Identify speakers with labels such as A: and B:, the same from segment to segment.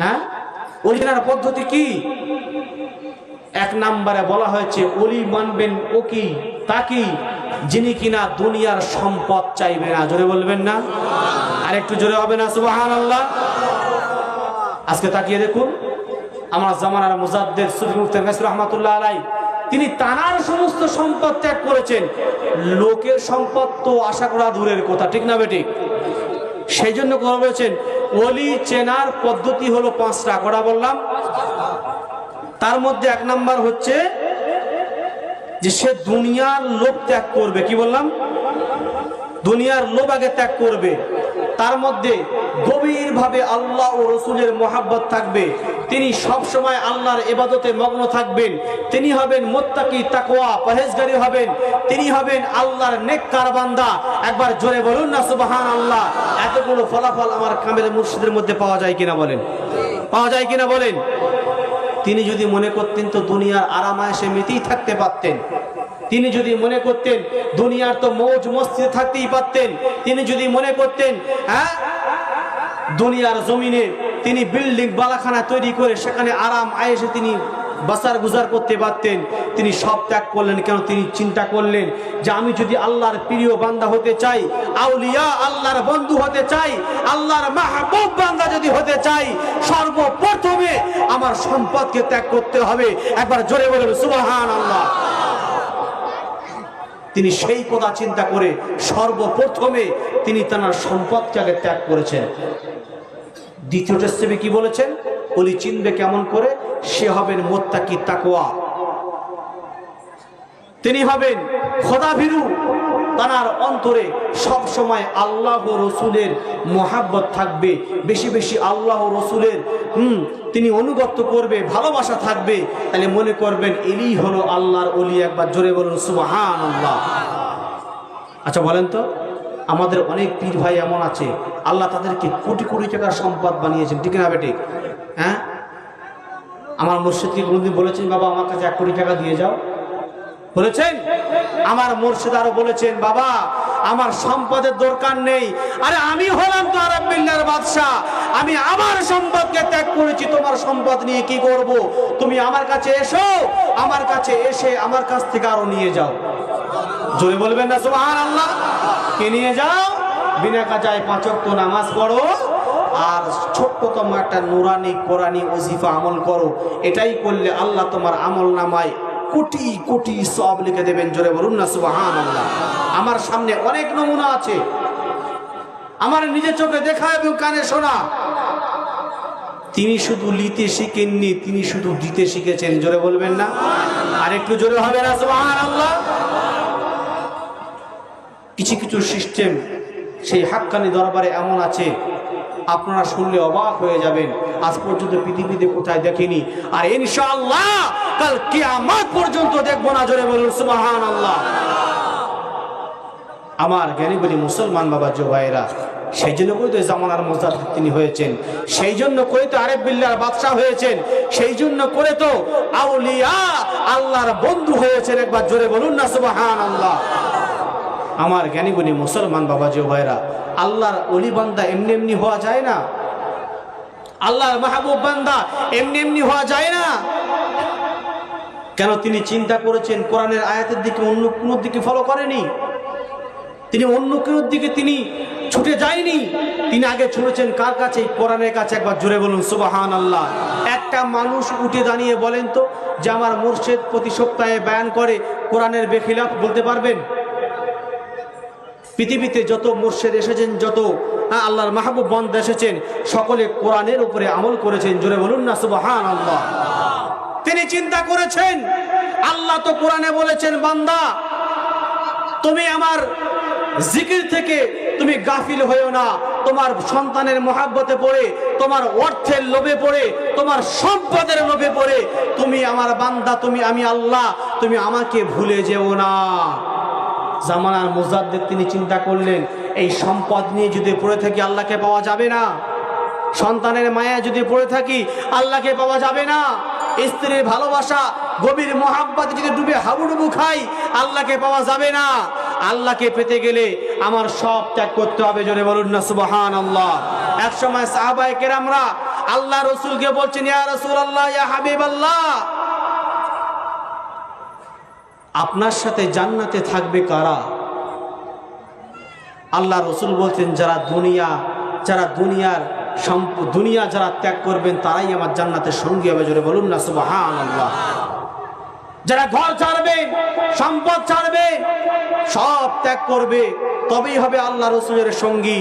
A: হ্যাঁ? অলিনার পদ্ধতি কি? এক নাম্বারে বলা হয়েছে, অলি মানবেন ও কি? তা কি? যিনি কিনা দুনিয়ার সম্পদ চাইবে না। জোরে বলবেন না? আর একটু জোরে হবে না? সুবাহান আল্লাহ আজকে তাকিয়ে দেখুন, আমার জামানার মুজাদ্দের সুফি মুফতি মেসর রহমাতুল্লাহ আলাই তিনি তানার সমস্ত সম্পদ ত্যাগ করেছেন। লোকের সম্পদ তো আশা করা দূরের কথা, ঠিক না বেটি সেই জন্য বলেছেন অলি চেনার পদ্ধতি হলো পাঁচটা, কটা বললাম? তার মধ্যে এক নাম্বার হচ্ছে যে সে দুনিয়ার লোভ ত্যাগ করবে। কি বললাম? দুনিয়ার লোভ আগে ত্যাগ করবে। তার মধ্যে গভীরভাবে আল্লাহ ও রসুলের মহাব্বত থাকবে। তিনি সব সময় আল্লাহর এবাদতে মগ্ন থাকবেন। তিনি হবেন মোত্তাকি তাকোয়া পহেজগারি হবেন। তিনি হবেন আল্লাহর নেককার বান্দা। একবার জোরে বলুন না সুবাহান আল্লাহ এতগুলো ফলাফল আমার কামের মুর্শিদের মধ্যে পাওয়া যায় কিনা বলেন? পাওয়া যায় কিনা বলেন? তিনি যদি মনে করতেন তো দুনিয়ার আরামায়াসে মেতেই থাকতে পারতেন। তিনি যদি মনে করতেন দুনিয়ার তো মৌজ মস্তিতে থাকতেই পারতেন। তিনি যদি মনে করতেন হ্যাঁ দুনিয়ার জমিনে তিনি বিল্ডিং, বালাখানা তৈরি করে সেখানে আরাম আয়েসে তিনি বাসার গুজার করতে পারতেন। তিনি সব ত্যাগ করলেন, কেন তিনি চিন্তা করলেন যে আমি যদি আল্লাহর প্রিয় বান্দা হতে চাই, আউলিয়া আল্লাহর বন্ধু হতে চাই, আল্লাহর মাহবুব বান্দা যদি হতে চাই, সর্বপ্রথমে আমার সম্পদকে ত্যাগ করতে হবে। একবার জোরে বলবে সুবাহান আল্লাহ তিনি সেই কথা চিন্তা করে সর্বপ্রথমে তিনি তার সম্পদকে আগে ত্যাগ করেছেন। দ্বিতীয় টেস্টেমে কি বলেছেন? অলি চিনবে কেমন করে? সে হবেন মোত্তাকি তাকোয়া তিনি হবেন খোদাভীরু তার অন্তরে সব সময় আল্লাহ রসুলের মোহাব্বত থাকবে। বেশি বেশি আল্লাহ রসুলের, হুম, তিনি অনুগত্য করবে, ভালোবাসা থাকবে। তাহলে মনে করবেন এলি হলো আল্লাহর অলি একবার জোরে বলুন সুবাহান আল্লাহ আচ্ছা বলেন তো। আমাদের অনেক পীর ভাই এমন আছে, আল্লাহ তাদেরকে কোটি কোটি টাকার সম্পদ বানিয়েছেন। ঠিক না বেটি? হ্যাঁ? আমার মুর্শিদকে কোনোদিন বলেছেন, বাবা, আমার কাছে এক কোটি টাকা দিয়ে যাও? বলেছেন? আমার মুর্শিদ আরও বলেছেন, বাবা, আমার সম্পদের দরকার নেই। আরে আমি হলাম তো আরব বিল্লার বাদশাহ। আমি আমার সম্পদকে ত্যাগ করেছি, তোমার সম্পদ নিয়ে কি করব? তুমি আমার কাছে এসো, আমার কাছে এসে আমার কাছ থেকে আরও নিয়ে যাও। জোরে বলবেন না সুবহান আল্লাহ কে নিয়ে যাও? বিনা কাজায় পাঁচক তো নামাজ পড়ো। আর ছোট্টতম একটা নুরানি কোরআনি ওজিফা আমল করো। এটাই করলে আল্লাহ তোমার আমল নামায় কোটি কোটি সব লিখে দেবেন, জোরে বলুন না সুবাহান আল্লাহ আমার সামনে অনেক নমুনা আছে। আমার নিজের চোখে দেখা এবং কানে শোনা। তিনি শুধু লিতে শিখেননি, তিনি শুধু দিতে শিখেছেন, জোরে বলবেন না? আর একটু জোরে হবে না সুবাহান আল্লাহ কিছু কিছু সিস্টেম সেই হাক্কানি দরবারে এমন আছে। আপনারা শুনলে অবাক হয়ে যাবেন। আজ পর্যন্ত পৃথিবীতে কোথায় দেখেনি। আর ইনশাআল্লাহ কাল কিয়ামত পর্যন্ত দেখব না জোরে বলুন সুবহান আল্লাহ আমার জ্ঞানী বলি মুসলমান বাবা জো ভাইরা সেই জন্য করে তো জামানার মজাদ তিনি হয়েছেন? সেই জন্য করে তো আরেব বিল্লার বাদশাহ হয়েছেন? সেই জন্য করে তো আউলিয়া আল্লাহর বন্ধু হয়েছেন একবার জোরে বলুন না সুবহান আল্লাহ আমার জ্ঞানী গুণী মুসলমান বাবা যে ভাইরা, আল্লাহর অলি বান্দা এমনি এমনি হওয়া যায় না? আল্লাহর মাহবুব বান্দা এমনি এমনি হওয়া যায় না? কেন তিনি চিন্তা করেছেন কোরআনের আয়াতের দিকে অন্য কোন দিকে ফলো করেনি? তিনি অন্য কোন দিকে তিনি ছুটে যায়নি? তিনি আগে ছুটেছেন কার কাছে? কোরআনের কাছে। একবার জুড়ে বলুন সুবাহান আল্লাহ একটা মানুষ উঠে দাঁড়িয়ে বলেন তো, যে আমার মুর্শেদ প্রতি সপ্তাহে বয়ান করে, কোরআনের বেখিলাফ বলতে পারবেন? পৃথিবীতে যত মুর্শেদ এসেছেন যত হ্যাঁ, আল্লাহর মাহবুব বন্ধ এসেছেন সকলে কোরআনের উপরে আমল করেছেন। জোরে বলুন না সুবাহান আল্লাহ তিনি চিন্তা করেছেন আল্লাহ তো কোরআনে বলেছেন বান্দা তুমি আমার জিকির থেকে তুমি গাফিল হয়েও না। তোমার সন্তানের মহাব্বতে পড়ে তোমার অর্থের লোভে পড়ে তোমার সম্পদের লোভে পড়ে। তুমি আমার বান্দা তুমি আমি আল্লাহ তুমি আমাকে ভুলে যেও না। জামানার মুজাদ্দের তিনি চিন্তা করলেন, এই সম্পদ নিয়ে যদি পড়ে থাকি আল্লাহকে পাওয়া যাবে না? সন্তানের মায়া যদি পড়ে থাকি আল্লাহকে পাওয়া যাবে না? স্ত্রীর ভালোবাসা, গভীর মহাব্বাতে যদি ডুবে হাবুডুবু খাই, আল্লাহকে পাওয়া যাবে না? আল্লাহকে পেতে গেলে আমার সব ত্যাগ করতে হবে, জোরে বলুন না সুবাহান আল্লাহ এক সময় সাহাবায়ে কেরামরা আল্লাহ রসুলকে বলছেন, ইয়া রসুল আল্লাহ ইয়া হাবিব আল্লাহ আপনার সাথে জান্নাতে থাকবে কারা? আল্লাহ রসুল বলছেন, যারা দুনিয়া, যারা দুনিয়ার দুনিয়া যারা ত্যাগ করবেন, তারাই আমার জান্নাতের সঙ্গী হবে। জোরে বলুন না আল্লাহ যারা ঘর ছাড়বে, সম্পদ ছাড়বে, সব ত্যাগ করবে, তবেই হবে আল্লাহ রসুলের সঙ্গী।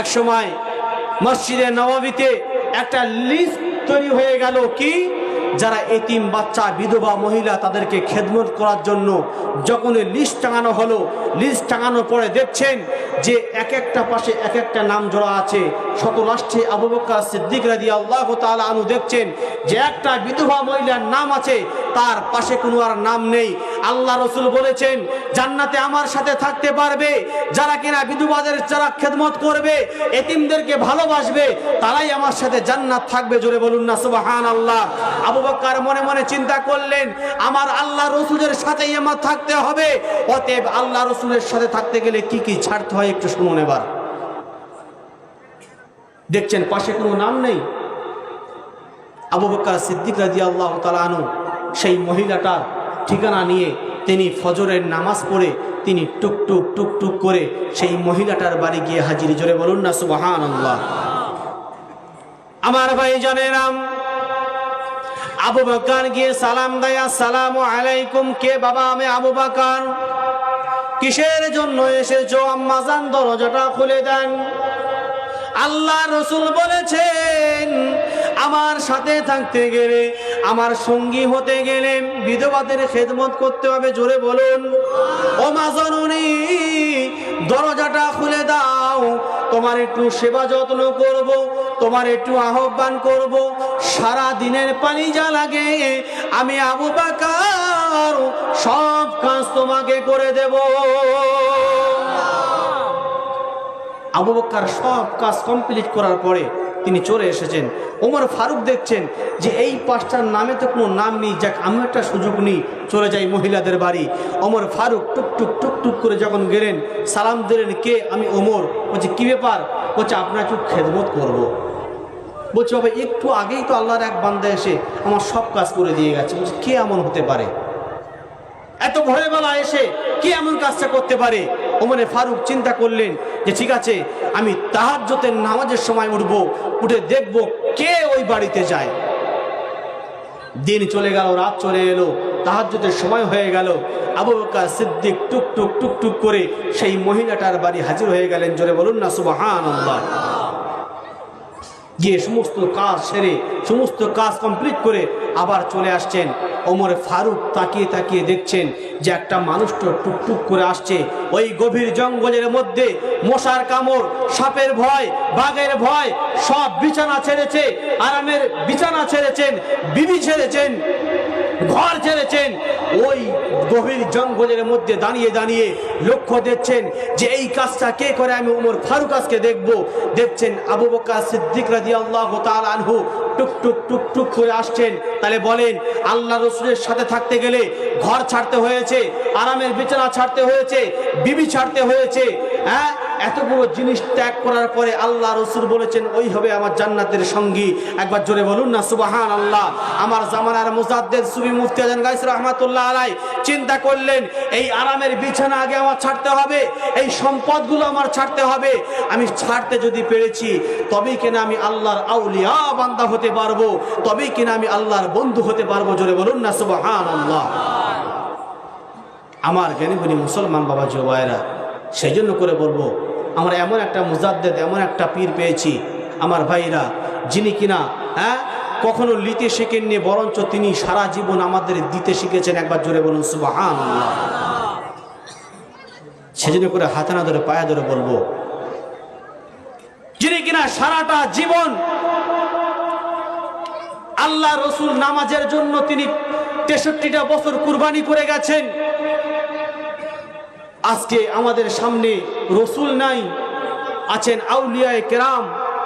A: এক সময় মসজিদে নবাবিতে একটা লিস্ট তৈরি হয়ে গেল, কি? যারা এতিম বাচ্চা, বিধবা, মহিলা তাদেরকে খেদমত করার জন্য যখন লিস্ট টাঙানো হলো, লিস্ট টাঙানো পরে দেখছেন যে এক একটা পাশে এক একটা নাম জোড়া আছে। শত লাস্টে আবু বকর সিদ্দিক রাজি আল্লাহ তালা আনু দেখছেন যে একটা বিধবা মহিলার নাম আছে, তার পাশে কোনো আর নাম নেই। আল্লাহ রসুল বলেছেন, জান্নাতে আমার সাথে থাকতে পারবে, যারা কিনা বিধবাদের যারা খেদমত করবে, এতিমদেরকে ভালোবাসবে, তারাই আমার সাথে জান্নাত থাকবে, জোরে বলুন না সুবাহান আল্লাহ আবু বকর মনে মনে চিন্তা করলেন, আমার আল্লাহ রসুলের সাথেই আমার থাকতে হবে, অতএব আল্লাহ রসুলের সাথে থাকতে গেলে কি কি ছাড়তে হয় একটু শুনুন এবার। দেখছেন, পাশে কোনো নাম নেই? আবু বকর সিদ্দিক রাজি আল্লাহ তালানু সেই মহিলাটার ঠিকানা নিয়ে তিনি ফজরের নামাজ পড়ে তিনি টুকটুক টুক টুক টুক করে সেই মহিলাটার বাড়ি গিয়ে হাজির। জোরে বলুন না সুবাহান আমার ভাই জানেরাম আবু বকর গিয়ে সালাম দেয় আসসালামু আলাইকুম, কে বাবা আমি আবু বকর? কিসের জন্য এসেছ? আম্মাজান দরজাটা খুলে দেন। আল্লাহ রসুল বলেছেন, আমার সাথে থাকতে গেলে আমার সঙ্গী হতে গেলে বিধবাদের খেদমত করতে হবে, জোরে বলুন। ও মা দরজাটা খুলে দাও। তোমার একটু সেবা যত্ন করব, তোমার একটু আহ্বান করব। সারা দিনের পানি যা লাগে, আমি আবু বাকার সব কাজ তোমাকে করে দেব। আবু বক্কার সব কাজ কমপ্লিট করার পরে তিনি চলে এসেছেন। ওমর ফারুক দেখছেন যে এই পাঁচটার নামে তো কোনো নাম নেই, যাক আমি একটা সুযোগ নিই, চলে যাই মহিলাদের বাড়ি। ওমর ফারুক টুকটুক টুক টুক টুক করে যখন গেলেন, সালাম দিলেন, কে? আমি ওমর। বলছে, কী ব্যাপার? বলছে, আপনার একটু খেদমত করব। বলছে, বাবা, একটু আগেই তো আল্লাহর এক বান্দা এসে আমার সব কাজ করে দিয়ে গেছে। বলছে, কে এমন হতে পারে? এত ভোরের বেলা এসে কে এমন কাজটা করতে পারে? ওমরে ফারুক চিন্তা করলেন যে ঠিক আছে, আমি তাহাজ্জতের নামাজের সময় উঠব, উঠে দেখব কে ওই বাড়িতে যায়। দিন চলে গেল, রাত চলে এলো, তাহাজ্জতের সময় হয়ে গেল। আবু বকর সিদ্দিক টুক টুক টুক টুক করে সেই মহিলাটার বাড়ি হাজির হয়ে গেলেন। জোরে বলুন না, সুবহানাল্লাহ। গিয়ে সমস্ত কাজ সেরে, সমস্ত কাজ কমপ্লিট করে আবার চলে আসছেন। ওমর ফারুক তাকিয়ে তাকিয়ে দেখছেন যে একটা মানুষ তো টুকটুক করে আসছে। ওই গভীর জঙ্গলের মধ্যে মশার কামড়, সাপের ভয়, বাঘের ভয়, সব বিছানা ছেড়েছে, আরামের বিছানা ছেড়েছেন, বিবি ছেড়েছেন। ঘর ছেড়েছেন। ওই গভীর জঙ্গলের মধ্যে দাঁড়িয়ে দাঁড়িয়ে লক্ষ্য দিচ্ছেন যে এই কাজটা কে করে? আমি উমর ফারুক আজকে দেখব। দেখছেন আবু বকা সিদ্দিক রাজি আল্লাহ আনহু টুক টুক টুক টুক করে আসছেন। তাহলে বলেন, আল্লাহ রসুলের সাথে থাকতে গেলে ঘর ছাড়তে হয়েছে, আরামের বিছানা ছাড়তে হয়েছে, বিবি ছাড়তে হয়েছে হ্যাঁ? এত বড় জিনিস ত্যাগ করার পরে আল্লাহ রসুল বলেছেন, ওই হবে আমার জান্নাতের সঙ্গী। একবার জোরে বলুন না সুবাহান আল্লাহ আমার জামানার মুজাদ্দের সুবি মুফতি আজান গাইস রহমাতুল্লাহ আলাই চিন্তা করলেন, এই আরামের বিছানা আগে আমার ছাড়তে হবে, এই সম্পদগুলো আমার ছাড়তে হবে। আমি ছাড়তে যদি পেরেছি, তবেই কিনা আমি আল্লাহর আউলিয়া বান্দা হতে পারব, তবেই কিনা আমি আল্লাহর বন্ধু হতে পারব। জোরে বলুন না সুবাহান আল্লাহ আমার জ্ঞানীগুনি মুসলমান বাবা জোবায়রা সেই জন্য করে বলব, আমরা এমন একটা মুজাদ্দেদ, এমন একটা পীর পেয়েছি, আমার ভাইরা, যিনি কিনা হ্যাঁ কখনো লিতে শেখেননি, বরঞ্চ তিনি সারা জীবন আমাদের দিতে শিখেছেন, একবার জোরে বলুন সুবাহান সেজন্য করে হাতে না ধরে, পায়ে ধরে বলব, যিনি কিনা সারাটা জীবন আল্লাহ রসুল নামাজের জন্য তিনি তেষট্টিটা বছর কুরবানি করে গেছেন আজকে আমাদের সামনে রসুল নাই, আছেন আউলিয়ায় কেরাম,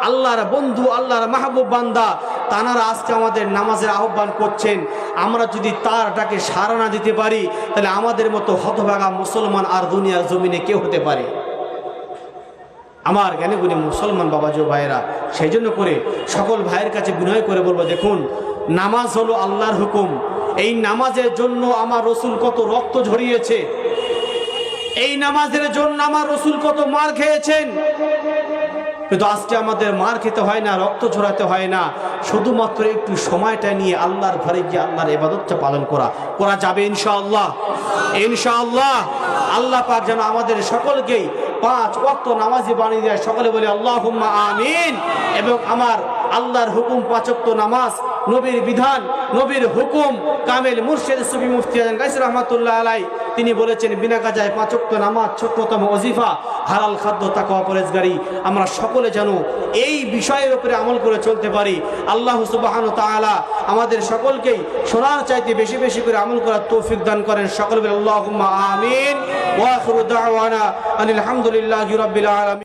A: আল্লাহর বন্ধু, আল্লাহর মাহবুব বান্দা, তানারা আজকে আমাদের নামাজের আহ্বান করছেন। আমরা যদি তার ডাকে সাড়া না দিতে পারি, তাহলে আমাদের মতো হতভাগা মুসলমান আর দুনিয়ার জমিনে কেউ হতে পারে। আমার জ্ঞানে গুণী মুসলমান বাবাজি ভাইয়েরা সেই জন্য করে সকল ভাইয়ের কাছে বিনয় করে বলব, দেখুন, নামাজ হলো আল্লাহর হুকুম। এই নামাজের জন্য আমার রসুল কত রক্ত ঝরিয়েছে। এই নামাজের জন্য আমার রসুল কত মার খেয়েছেন। কিন্তু আজকে আমাদের মার খেতে হয় না, রক্ত ঝরাতে হয় না। শুধুমাত্র একটু সময়টা নিয়ে আল্লাহর ঘরে গিয়ে আল্লাহর এবাদতটা পালন করা। করা যাবে ইনশাআল্লাহ। ইনশাআল্লাহ। আল্লাহ পাক যেন আমাদের সকলকেই পাঁচ ওয়াক্ত নামাজি বানিয়ে দেয়। সকলে বলে আল্লাহ আমিন। এবং আমার আল্লাহর হুকুম পাঁচক্ত নামাজ, নবীর বিধান, নবীর হুকুম। কামেল মুর্শেদ সুফি মুফতি আজম গাইস রহমাতুল্লাহ আলাই তিনি বলেছেন, বিনা কাজায় পাঁচক্ত নামাজ ছোট্টতম অজিফা হালাল খাদ্য, তাকওয়া, পরেজগারি, আমরা সকলে যেন এই বিষয়ের উপরে আমল করে চলতে পারি। আল্লাহ সুবাহান তালা আমাদের সকলকেই সোনার চাইতে বেশি বেশি করে আমল করার তৌফিক দান করেন। সকল আল্লাহ আমিন। ওয়া আখিরু দাওয়ানা আনিল হামদুলিল্লাহি রাব্বিল আলামিন।